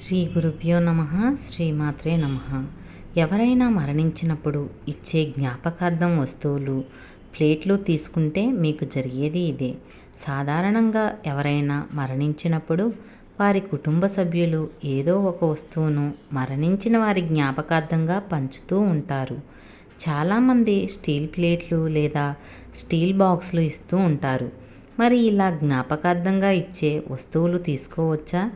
శ్రీ గురుభ్యో నమ శ్రీమాత్రే నమ. ఎవరైనా మరణించినప్పుడు ఇచ్చే జ్ఞాపకార్థం వస్తువులు ప్లేట్లు తీసుకుంటే మీకు జరిగేది ఇదే. సాధారణంగా ఎవరైనా మరణించినప్పుడు వారి కుటుంబ సభ్యులు ఏదో ఒక వస్తువును మరణించిన వారి జ్ఞాపకార్థంగా పంచుతూ ఉంటారు. చాలామంది స్టీల్ ప్లేట్లు లేదా స్టీల్ బాక్సులు ఇస్తూ ఉంటారు. మరి ఇలా జ్ఞాపకార్థంగా ఇచ్చే వస్తువులు తీసుకోవచ్చా?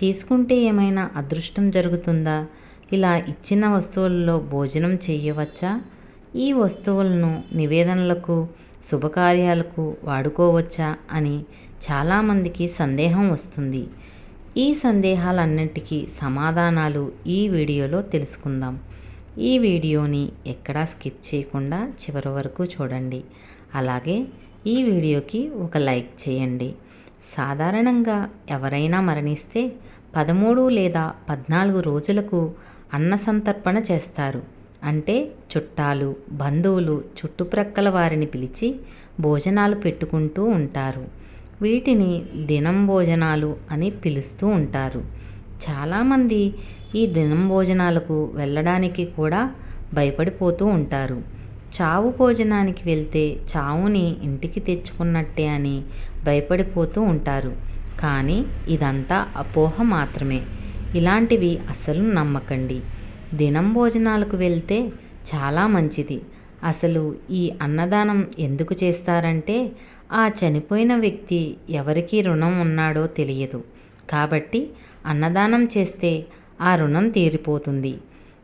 తీసుకుంటే ఏమైనా అదృష్టం జరుగుతుందా? ఇలా ఇచ్చిన వస్తువులలో భోజనం చేయవచ్చా? ఈ వస్తువులను నివేదనలకు శుభకార్యాలకు వాడుకోవచ్చా? అని చాలామందికి సందేహం వస్తుంది. ఈ సందేహాలన్నింటికీ సమాధానాలు ఈ వీడియోలో తెలుసుకుందాం. ఈ వీడియోని ఎక్కడా స్కిప్ చేయకుండా చివరి వరకు చూడండి. అలాగే ఈ వీడియోకి ఒక లైక్ చేయండి. సాధారణంగా ఎవరైనా మరణిస్తే పదమూడు లేదా పద్నాలుగు రోజులకు అన్న సంతర్పణ చేస్తారు. అంటే చుట్టాలు బంధువులు చుట్టుప్రక్కల వారిని పిలిచి భోజనాలు పెట్టుకుంటూ ఉంటారు. వీటిని దినం భోజనాలు అని పిలుస్తూ ఉంటారు. చాలామంది ఈ దినం భోజనాలకు వెళ్ళడానికి కూడా భయపడిపోతూ ఉంటారు. చావు భోజనానికి వెళ్తే చావుని ఇంటికి తెచ్చుకున్నట్టే అని భయపడిపోతూ ఉంటారు. కానీ ఇదంతా అపోహ మాత్రమే. ఇలాంటివి అసలు నమ్మకండి. దినం భోజనాలకు వెళ్తే చాలా మంచిది. అసలు ఈ అన్నదానం ఎందుకు చేస్తారంటే ఆ చనిపోయిన వ్యక్తి ఎవరికి రుణం ఉన్నాడో తెలియదు. కాబట్టి అన్నదానం చేస్తే ఆ రుణం తీరిపోతుంది.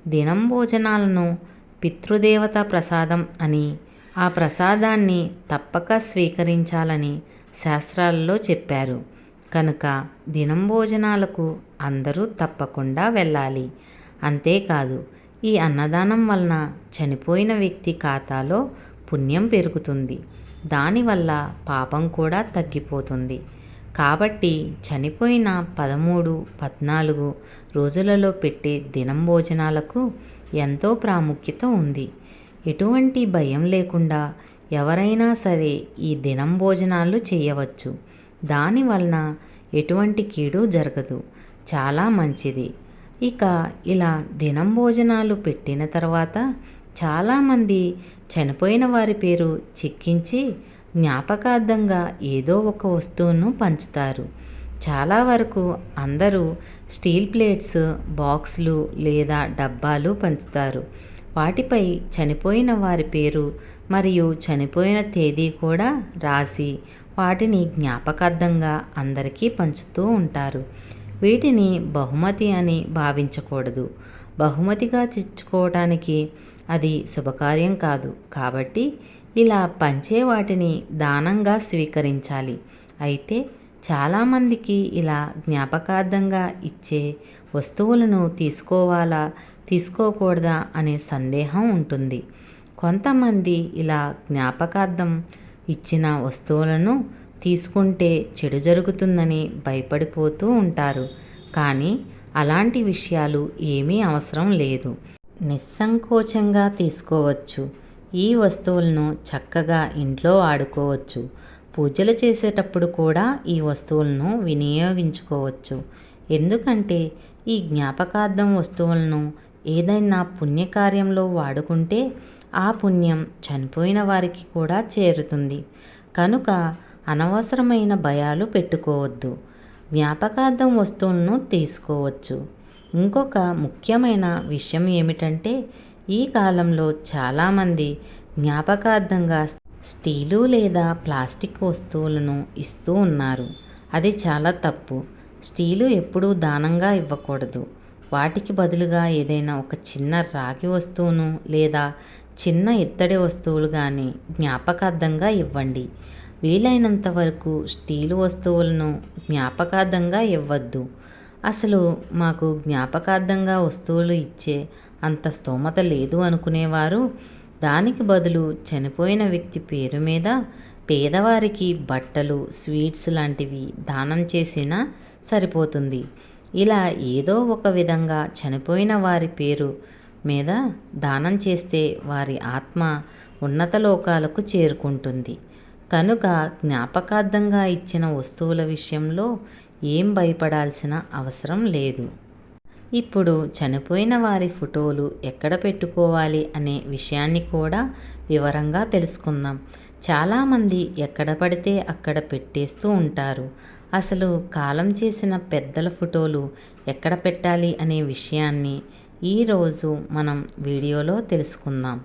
దినం భోజనాలను పితృదేవత ప్రసాదం అని ఆ ప్రసాదాన్ని తప్పక స్వీకరించాలని శాస్త్రాలలో చెప్పారు. కనుక దినం భోజనాలకు అందరూ తప్పకుండా వెళ్ళాలి. అంతేకాదు ఈ అన్నదానం వలన చనిపోయిన వ్యక్తి ఖాతాలో పుణ్యం పెరుగుతుంది. దానివల్ల పాపం కూడా తగ్గిపోతుంది. కాబట్టి చనిపోయిన పదమూడు పద్నాలుగు రోజులలో పెట్టే దినం భోజనాలకు ఎంతో ప్రాముఖ్యత ఉంది. ఎటువంటి భయం లేకుండా ఎవరైనా సరే ఈ దినం భోజనాలు చేయవచ్చు. దానివలన ఎటువంటి కీడు జరగదు. చాలా మంచిది. ఇక ఇలా దినం భోజనాలు పెట్టిన తర్వాత చాలామంది చనిపోయిన వారి పేరు చెక్కించి జ్ఞాపకార్థంగా ఏదో ఒక వస్తువును పంచుతారు. చాలా వరకు అందరూ స్టీల్ ప్లేట్స్ బాక్సులు లేదా డబ్బాలు పంచుతారు. వాటిపై చనిపోయిన వారి పేరు మరియు చనిపోయిన తేదీ కూడా రాసి వాటిని జ్ఞాపకార్థంగా అందరికీ పంచుతూ ఉంటారు. వీటిని బహుమతి అని భావించకూడదు. బహుమతిగా తెచ్చుకోవటానికి అది శుభకార్యం కాదు. కాబట్టి ఇలా పంచే వాటిని దానంగా స్వీకరించాలి. అయితే చాలామందికి ఇలా జ్ఞాపకార్థంగా ఇచ్చే వస్తువులను తీసుకోవాలా తీసుకోకూడదా అనే సందేహం ఉంటుంది. కొంతమంది ఇలా జ్ఞాపకార్థం ఇచ్చిన వస్తువులను తీసుకుంటే చెడు జరుగుతుందని భయపడిపోతూ ఉంటారు. కానీ అలాంటి విషయాలు ఏమీ అవసరం లేదు. నిస్సంకోచంగా తీసుకోవచ్చు. ఈ వస్తువులను చక్కగా ఇంట్లో వాడుకోవచ్చు పూజలు చేసేటప్పుడు కూడా ఈ వస్తువులను వినియోగించుకోవచ్చు. ఎందుకంటే ఈ జ్ఞాపకార్థం వస్తువులను ఏదైనా పుణ్యకార్యంలో వాడుకుంటే ఆ పుణ్యం చనిపోయిన వారికి కూడా చేరుతుంది. కనుక అనవసరమైన భయాలు పెట్టుకోవద్దు. జ్ఞాపకార్థం వస్తువులను తీసుకోవచ్చు. ఇంకొక ముఖ్యమైన విషయం ఏమిటంటే ఈ కాలంలో చాలామంది జ్ఞాపకార్థంగా స్టీలు లేదా ప్లాస్టిక్ వస్తువులను ఇస్తూ ఉన్నారు. అది చాలా తప్పు. స్టీలు ఎప్పుడూ దానంగా ఇవ్వకూడదు. వాటికి బదులుగా ఏదైనా ఒక చిన్న రాగి వస్తువును లేదా చిన్న ఇత్తడి వస్తువులు కానీ జ్ఞాపకార్థంగా ఇవ్వండి. వీలైనంత వరకు స్టీలు వస్తువులను జ్ఞాపకార్థంగా ఇవ్వద్దు. అసలు మాకు జ్ఞాపకార్థంగా వస్తువులు ఇచ్చే అంత స్తోమత లేదు అనుకునేవారు. దానికి బదులు చనిపోయిన వ్యక్తి పేరు మీద పేదవారికి బట్టలు స్వీట్స్ లాంటివి దానం చేసినా సరిపోతుంది. ఇలా ఏదో ఒక విధంగా చనిపోయిన వారి పేరు మీద దానం చేస్తే వారి ఆత్మ ఉన్నత లోకాలకు చేరుకుంటుంది. కనుక జ్ఞాపకార్థంగా ఇచ్చిన వస్తువుల విషయంలో ఏం భయపడాల్సిన అవసరం లేదు. ఇప్పుడు చనిపోయిన వారి ఫోటోలు ఎక్కడ పెట్టుకోవాలి అనే విషయాన్ని కూడా వివరంగా తెలుసుకుందాం. చాలామంది ఎక్కడ పడితే అక్కడ పెట్టేస్తూ ఉంటారు. అసలు కాలం చేసిన పెద్దల ఫోటోలు ఎక్కడ పెట్టాలి అనే విషయాన్ని ఈరోజు మనం వీడియోలో తెలుసుకుందాం.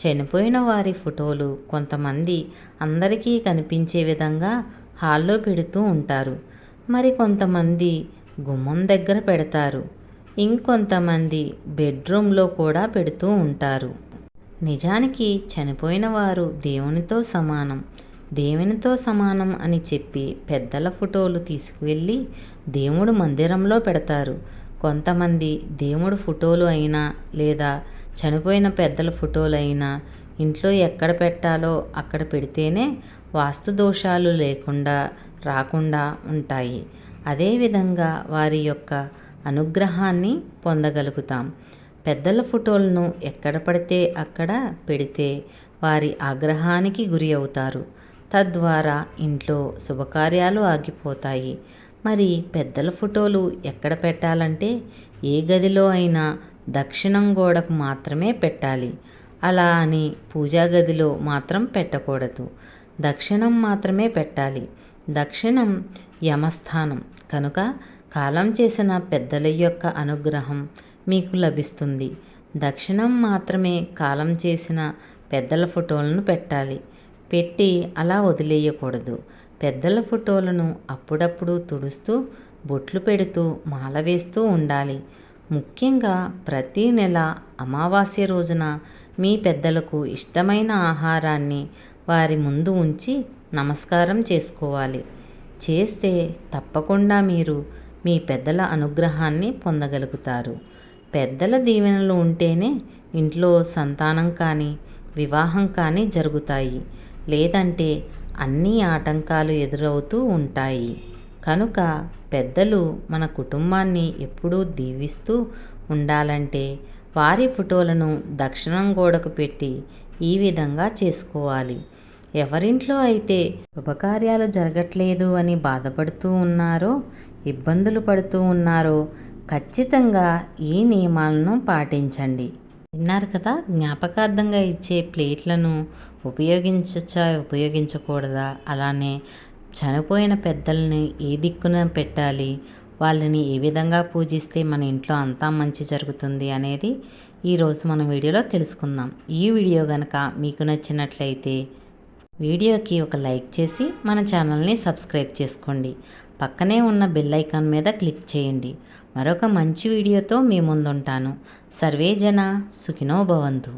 చనిపోయిన వారి ఫోటోలు కొంతమంది అందరికీ కనిపించే విధంగా హాల్లో పెడుతూ ఉంటారు. మరి కొంతమంది గుమ్మం దగ్గర పెడతారు. ఇంకొంతమంది బెడ్రూమ్లో కూడా పెడుతూ ఉంటారు. నిజానికి చనిపోయిన వారు దేవునితో సమానం. దేవునితో సమానం అని చెప్పి పెద్దల ఫోటోలు తీసుకువెళ్ళి దేవుడు మందిరంలో పెడతారు. కొంతమంది దేవుడు ఫోటోలు అయినా లేదా చనిపోయిన పెద్దల ఫోటోలు అయినా ఇంట్లో ఎక్కడ పెట్టాలో అక్కడ పెడితేనే వాస్తు దోషాలు లేకుండా రాకుండా ఉంటాయి. అదేవిధంగా వారి యొక్క అనుగ్రహాన్ని పొందగలుగుతాం. పెద్దల ఫోటోలను ఎక్కడ పడితే అక్కడ పెడితే వారి ఆగ్రహానికి గురి అవుతారు. తద్వారా ఇంట్లో శుభకార్యాలు ఆగిపోతాయి. మరి పెద్దల ఫోటోలు ఎక్కడ పెట్టాలంటే ఏ గదిలో అయినా దక్షిణం గోడకు మాత్రమే పెట్టాలి. అలా అని పూజా గదిలో మాత్రం పెట్టకూడదు. దక్షిణం మాత్రమే పెట్టాలి. దక్షిణం యమస్థానం. కనుక కాలం చేసిన పెద్దల యొక్క అనుగ్రహం మీకు లభిస్తుంది. దక్షిణం మాత్రమే కాలం చేసిన పెద్దల ఫోటోలను పెట్టాలి. పెట్టి అలా వదిలేయకూడదు. పెద్దల ఫోటోలను అప్పుడప్పుడు తుడుస్తూ బొట్లు పెడుతూ మాల వేస్తూ ఉండాలి. ముఖ్యంగా ప్రతీ నెల అమావాస్య రోజున మీ పెద్దలకు ఇష్టమైన ఆహారాన్ని వారి ముందు ఉంచి నమస్కారం చేసుకోవాలి. చేస్తే తప్పకుండా మీరు మీ పెద్దల అనుగ్రహాన్ని పొందగలుగుతారు. పెద్దల దీవెనలు ఉంటేనే ఇంట్లో సంతానం కానీ వివాహం కానీ జరుగుతాయి. లేదంటే అన్ని ఆటంకాలు ఎదురవుతూ ఉంటాయి. కనుక పెద్దలు మన కుటుంబాన్ని ఎప్పుడూ దీవిస్తూ ఉండాలంటే వారి ఫోటోలను దక్షిణం గోడకు పెట్టి ఈ విధంగా చేసుకోవాలి. ఎవరింట్లో అయితే శుభకార్యాలు జరగట్లేదు అని బాధపడుతూ ఉన్నారో ఇబ్బందులు పడుతూ ఉన్నారో ఖచ్చితంగా ఈ నియమాలను పాటించండి. విన్నారు కదా జ్ఞాపకార్థంగా ఇచ్చే ప్లేట్లను ఉపయోగించచ్చా ఉపయోగించకూడదా? అలానే చనిపోయిన పెద్దల్ని ఏ దిక్కున పెట్టాలి? వాళ్ళని ఏ విధంగా పూజిస్తే మన ఇంట్లో అంతా మంచి జరుగుతుంది అనేది ఈరోజు మనం వీడియోలో తెలుసుకుందాం. ఈ వీడియో కనుక మీకు నచ్చినట్లయితే వీడియోకి ఒక లైక్ చేసి మన ఛానల్ని సబ్స్క్రైబ్ చేసుకోండి. పక్కనే ఉన్న బెల్ ఐకాన్ మీద క్లిక్ చేయండి. మరొక మంచి వీడియోతో మీ ముందుంటాను. సర్వేజన సుఖినో భవంతు.